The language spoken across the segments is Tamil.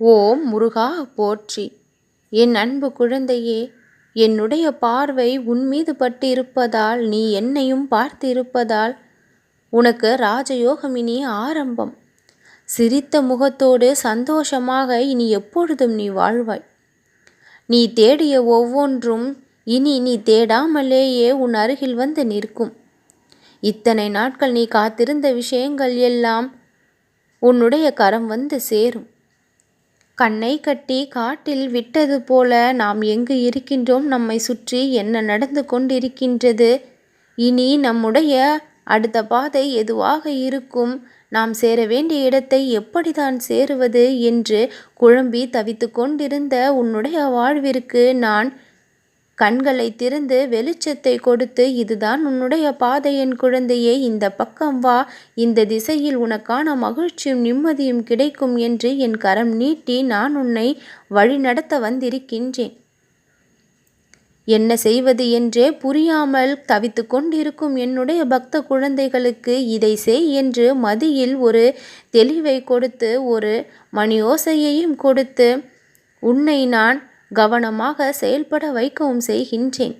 ஓம் முருகா போற்றி. என் அன்பு குழந்தையே என்னுடைய பார்வை உன்மீது பட்டு இருப்பதால் நீ என்னையும் பார்த்து இருப்பதால் உனக்கு ராஜயோகம் இனி ஆரம்பம். சிரித்த முகத்தோடு சந்தோஷமாக இனி எப்பொழுதும் நீ வாழ்வாய். நீ தேடிய ஒவ்வொன்றும் இனி நீ தேடாமலேயே உன் அருகில் வந்து நிற்கும். இத்தனை நாட்கள் நீ காத்திருந்த விஷயங்கள் எல்லாம் உன்னுடைய கரம் வந்து சேரும். கண்ணை கட்டி காட்டில் விட்டது போல நாம் எங்கு இருக்கின்றோம்? நம்மை சுற்றி என்ன நடந்து கொண்டிருக்கின்றது? இனி நம்முடைய அடுத்த பாதை எதுவாக இருக்கும்? நாம் சேர வேண்டிய இடத்தை எப்படிதான் சேருவது என்று குழம்பி தவித்து கொண்டிருந்த உன்னுடைய வாழ்விற்கு நான் கண்களை திறந்து வெளிச்சத்தை கொடுத்து இதுதான் உன்னுடைய பாதை என் குழந்தையே இந்த பக்கம் வா. இந்த திசையில் உனக்கான மகிழ்ச்சியும் நிம்மதியும் கிடைக்கும் என்று என் கரம் நீட்டி நான் உன்னை வழிநடத்த வந்திருக்கின்றேன். என்ன செய்வது என்றே புரியாமல் தவித்து கொண்டிருக்கும் என்னுடைய பக்த குழந்தைகளுக்கு இதை செய் என்று மதியில் ஒரு தெளிவை கொடுத்து ஒரு மணியோசையையும் கொடுத்து உன்னை நான் கவனமாக செயல்பட வைக்கவும் செய்கின்றேன்.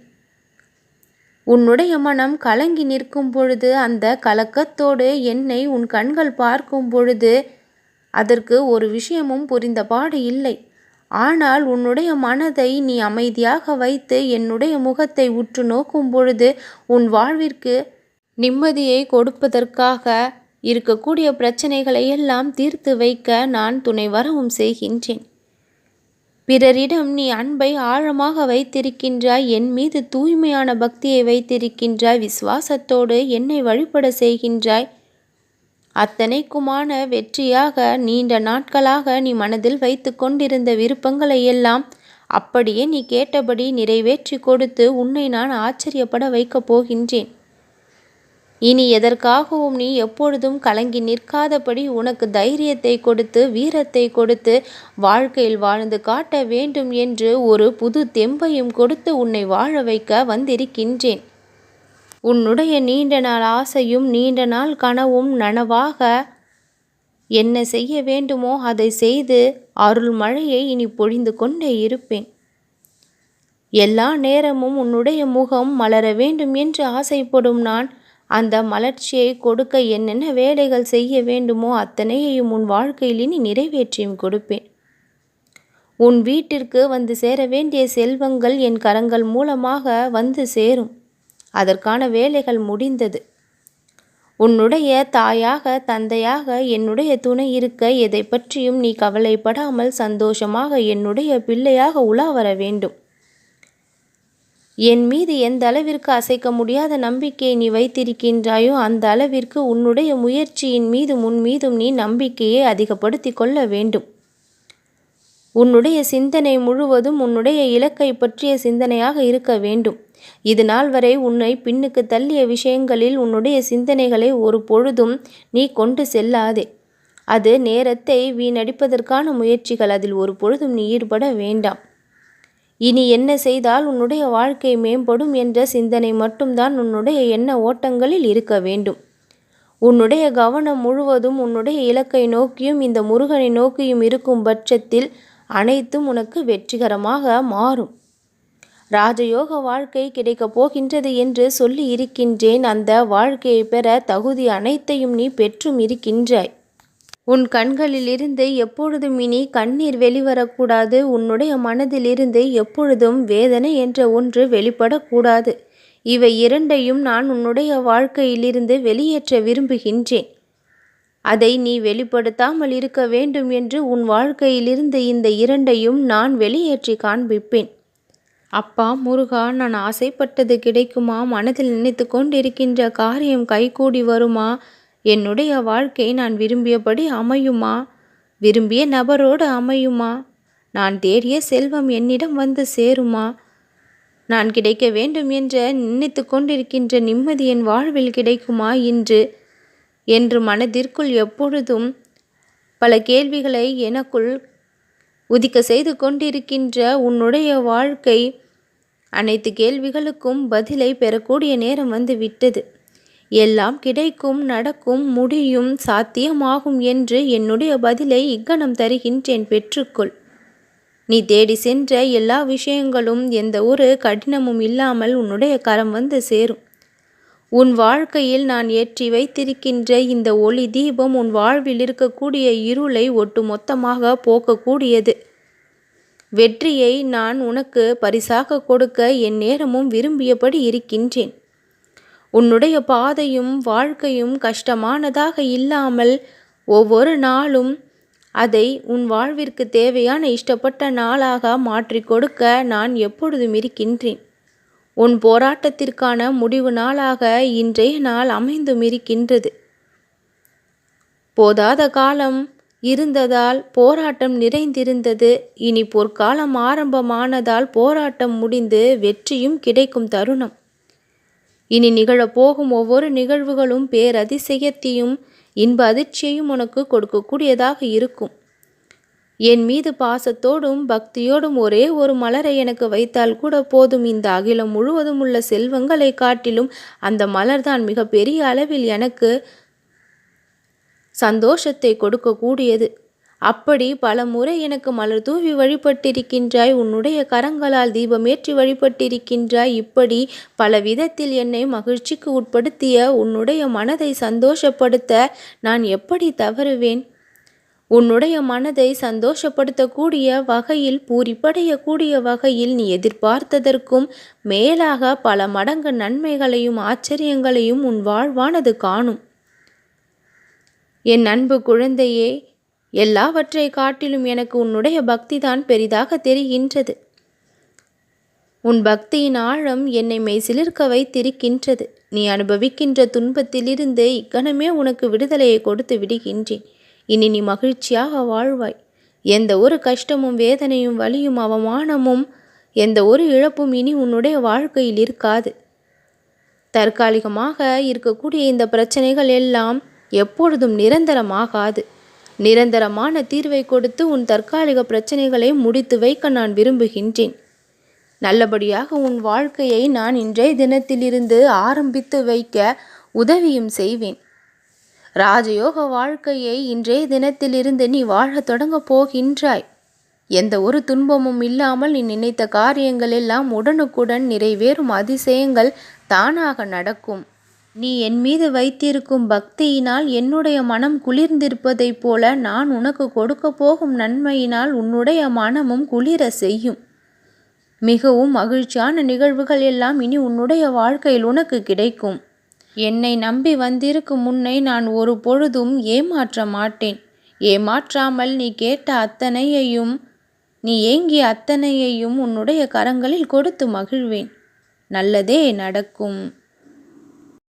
உன்னுடைய மனம் கலங்கி நிற்கும் பொழுது அந்த கலக்கத்தோடு என்னை உன் கண்கள் பார்க்கும் பொழுது அதற்கு ஒரு விஷயமும் புரிந்தபாடு இல்லை. ஆனால் உன்னுடைய மனதை நீ அமைதியாக வைத்து என்னுடைய முகத்தை உற்று நோக்கும் பொழுது உன் வாழ்விற்கு நிம்மதியை கொடுப்பதற்காக இருக்கக்கூடிய பிரச்சனைகளை எல்லாம் தீர்த்து வைக்க நான் துணை வரவும் செய்கின்றேன். பிறரிடம் நீ அன்பை ஆழமாக வைத்திருக்கின்றாய் என் மீது தூய்மையான பக்தியை வைத்திருக்கின்றாய் விசுவாசத்தோடு என்னை வழிபட செய்கின்றாய். அத்தனைக்குமான வெற்றியாக நீண்ட நாட்களாக நீ மனதில் வைத்து கொண்டிருந்த விருப்பங்களை எல்லாம் அப்படியே நீ கேட்டபடி நிறைவேற்றி கொடுத்து உன்னை நான் ஆச்சரியப்பட வைக்கப் போகின்றேன். இனி எதற்காகவும் நீ எப்பொழுதும் கலங்கி நிற்காதபடி உனக்கு தைரியத்தை கொடுத்து வீரத்தை கொடுத்து வாழ்க்கையில் வாழ்ந்து காட்ட வேண்டும் என்று ஒரு புது தெம்பையும் கொடுத்து உன்னை வாழ வைக்க வந்திருக்கின்றேன். உன்னுடைய நீண்ட நாள் ஆசையும் நீண்ட நாள் கனவும் நனவாக என்ன செய்ய வேண்டுமோ அதை செய்து அருள் மழையை இனி பொழிந்து கொண்டே இருப்பேன். எல்லா நேரமும் உன்னுடைய முகம் மலர வேண்டும் என்று ஆசைப்படும் நான் அந்த மலர்ச்சியை கொடுக்க என்னென்ன வேலைகள் செய்ய வேண்டுமோ அத்தனையையும் உன் வாழ்க்கையில் நீ நிறைவேற்றியும் கொடுப்பேன். உன் வீட்டிற்கு வந்து சேர வேண்டிய செல்வங்கள் என் கரங்கள் மூலமாக வந்து சேரும். அதற்கான வேலைகள் முடிந்தது. உன்னுடைய தாயாக தந்தையாக என்னுடைய துணை இருக்க எதை பற்றியும் நீ கவலைப்படாமல் சந்தோஷமாக என்னுடைய பிள்ளையாக உலா வர வேண்டும். என் மீது எந்த அளவிற்கு அசைக்க முடியாத நம்பிக்கையை நீ வைத்திருக்கின்றாயோ அந்த அளவிற்கு உன்னுடைய முயற்சியின் மீதும் உன் மீதும் நீ நம்பிக்கையை அதிகப்படுத்தி கொள்ள வேண்டும். உன்னுடைய சிந்தனை முழுவதும் உன்னுடைய இலக்கை பற்றிய சிந்தனையாக இருக்க வேண்டும். இது நாள் வரை உன்னை பின்னுக்கு தள்ளிய விஷயங்களில் உன்னுடைய சிந்தனைகளை ஒரு பொழுதும் நீ கொண்டு செல்லாதே. அது நேரத்தை வீணடிப்பதற்கான முயற்சிகள். அதில் ஒரு பொழுதும் நீ ஈடுபட வேண்டாம். இனி என்ன செய்தால் உன்னுடைய வாழ்க்கை மேம்படும் என்ற சிந்தனை மட்டும்தான் உன்னுடைய எண்ண ஓட்டங்களில் இருக்க வேண்டும். உன்னுடைய கவனம் முழுவதும் உன்னுடைய இலக்கை நோக்கியும் இந்த முருகனை நோக்கியும் இருக்கும் பட்சத்தில் அனைத்தும் உனக்கு வெற்றிகரமாக மாறும். ராஜயோக வாழ்க்கை கிடைக்கப் போகின்றது என்று சொல்லி இருக்கின்றேன். அந்த வாழ்க்கையை பெற தகுதி அனைத்தையும் நீ பெற்றும் இருக்கின்றாய். உன் கண்களிலிருந்து எப்பொழுதும் இனி கண்ணீர் வெளிவரக்கூடாது. உன்னுடைய மனதிலிருந்து எப்பொழுதும் வேதனை என்ற ஒன்று வெளிப்படக்கூடாது. இவை இரண்டையும் நான் உன்னுடைய வாழ்க்கையிலிருந்து வெளியேற்ற விரும்புகின்றேன். அதை நீ வெளிப்படுத்தாமல் இருக்க வேண்டும் என்று உன் வாழ்க்கையிலிருந்து இந்த இரண்டையும் நான் வெளியேற்றி காண்பிப்பேன். அப்பா முருகா நான் ஆசைப்பட்டது கிடைக்குமா? மனதில் நினைத்து கொண்டிருக்கின்ற காரியம் கைகூடி வருமா? என்னுடைய வாழ்க்கை நான் விரும்பியபடி அமையுமா? விரும்பிய நபரோடு அமையுமா? நான் தேடிய செல்வம் என்னிடம் வந்து சேருமா? நான் கிடைக்க வேண்டும் என்ற நினைத்து கொண்டிருக்கின்ற நிம்மதி என் வாழ்வில் கிடைக்குமா இன்று? என்று மனதிற்குள் எப்பொழுதும் பல கேள்விகளை எனக்குள் உதிக்க செய்து கொண்டிருக்கின்ற உன்னுடைய வாழ்க்கை அனைத்து கேள்விகளுக்கும் பதிலை பெறக்கூடிய நேரம் வந்து விட்டது. எல்லாம் கிடைக்கும் நடக்கும் முடியும் சாத்தியமாகும் என்று என்னுடைய பதிலை இக்கணம் தருகின்றேன் பெற்றுக்கொள். நீ தேடி சென்ற எல்லா விஷயங்களும் எந்த ஒரு கடினமும் இல்லாமல் உன்னுடைய கரம் வந்து சேரும். உன் வாழ்க்கையில் நான் ஏற்றி வைத்திருக்கின்ற இந்த ஒளி தீபம் உன் வாழ்வில் இருக்கக்கூடிய இருளை ஒட்டுமொத்தமாக போக்கக்கூடியது. வெற்றியை நான் உனக்கு பரிசாக கொடுக்க என் நேரமும் விரும்பியபடி இருக்கின்றேன். உன்னுடைய பாதையும் வாழ்க்கையும் கஷ்டமானதாக இல்லாமல் ஒவ்வொரு நாளும் அதை உன் வாழ்விற்கு தேவையான இஷ்டப்பட்ட நாளாக மாற்றி கொடுக்க நான் எப்பொழுதும் இருக்கின்றேன். உன் போராட்டத்திற்கான முடிவு நாளாக இன்றைய நாள் அமைந்தும் இருக்கின்றது. போதாத காலம் இருந்ததால் போராட்டம் நிறைந்திருந்தது. இனி பொற்காலம் ஆரம்பமானதால் போராட்டம் முடிந்து வெற்றியும் கிடைக்கும் தருணம். இனி நிகழப்போகும் ஒவ்வொரு நிகழ்வுகளும் பேரதிசயத்தையும் இன்ப அதிர்ச்சியையும் உனக்கு கொடுக்கக்கூடியதாக இருக்கும். என் மீது பாசத்தோடும் பக்தியோடும் ஒரே ஒரு மலரை எனக்கு வைத்தால் கூட போதும். இந்த அகிலம் முழுவதும் உள்ள செல்வங்களை காட்டிலும் அந்த மலர்தான் மிக பெரிய அளவில் எனக்கு சந்தோஷத்தை கொடுக்கக்கூடியது. அப்படி பல முறை எனக்கு மலர் தூவி வழிபட்டிருக்கின்றாய் உன்னுடைய கரங்களால் தீபமேற்றி வழிபட்டிருக்கின்றாய். இப்படி பல விதத்தில் என்னை மகிழ்ச்சிக்கு உட்படுத்திய உன்னுடைய மனதை சந்தோஷப்படுத்த நான் எப்படி தவறுவேன்? உன்னுடைய மனதை சந்தோஷப்படுத்தக்கூடிய வகையில் பூரிப்படையக்கூடிய வகையில் நீ எதிர்பார்த்ததற்கும் மேலாக பல மடங்கு நன்மைகளையும் ஆச்சரியங்களையும் உன் வாழ்வானது காணும். என் அன்பு குழந்தையே எல்லாவற்றை காட்டிலும் எனக்கு உன்னுடைய பக்திதான் பெரிதாக தெரிகின்றது. உன் பக்தியின் ஆழம் என்னை மெய் சிலிர்க்க வைத்திருக்கின்றது. நீ அனுபவிக்கின்ற துன்பத்திலிருந்து இக்கணமே உனக்கு விடுதலையை கொடுத்து விடுகின்றேன். இனி நீ மகிழ்ச்சியாக வாழ்வாய். எந்த ஒரு கஷ்டமும் வேதனையும் வலியும் அவமானமும் எந்த ஒரு இழப்பும் இனி உன்னுடைய வாழ்க்கையில் இருக்காது. தற்காலிகமாக இருக்கக்கூடிய இந்த பிரச்சனைகள் எல்லாம் எப்பொழுதும் நிரந்தரமாகாது. நிரந்தரமான தீர்வை கொடுத்து உன் தற்காலிக பிரச்சனைகளை முடித்து வைக்க நான் விரும்புகின்றேன். நல்லபடியாக உன் வாழ்க்கையை நான் இன்றைய தினத்திலிருந்து ஆரம்பித்து வைக்க உதவியும் செய்வேன். ராஜயோக வாழ்க்கையை இன்றைய தினத்திலிருந்து நீ வாழத் தொடங்கப் போகின்றாய். எந்த ஒரு துன்பமும் இல்லாமல் நீ நினைத்த காரியங்கள் எல்லாம் உடனுக்குடன் நிறைவேறும் அதிசயங்கள் தானாக நடக்கும். நீ என் மீது வைத்திருக்கும் பக்தியினால் என்னுடைய மனம் குளிர்ந்திருப்பதைப் போல நான் உனக்கு கொடுக்க போகும் நன்மையினால் உன்னுடைய மனமும் குளிர செய்யும். மிகவும் மகிழ்ச்சியான நிகழ்வுகள் எல்லாம் இனி உன்னுடைய வாழ்க்கையில் உனக்கு கிடைக்கும். என்னை நம்பி வந்திருக்கும் முன்னை நான் ஒரு பொழுதும் ஏமாற்ற மாட்டேன். ஏமாற்றாமல் நீ கேட்ட அத்தனையையும் நீ ஏங்கிய அத்தனையையும் உன்னுடைய கரங்களில் கொடுத்து மகிழ்வேன். நல்லதே நடக்கும்.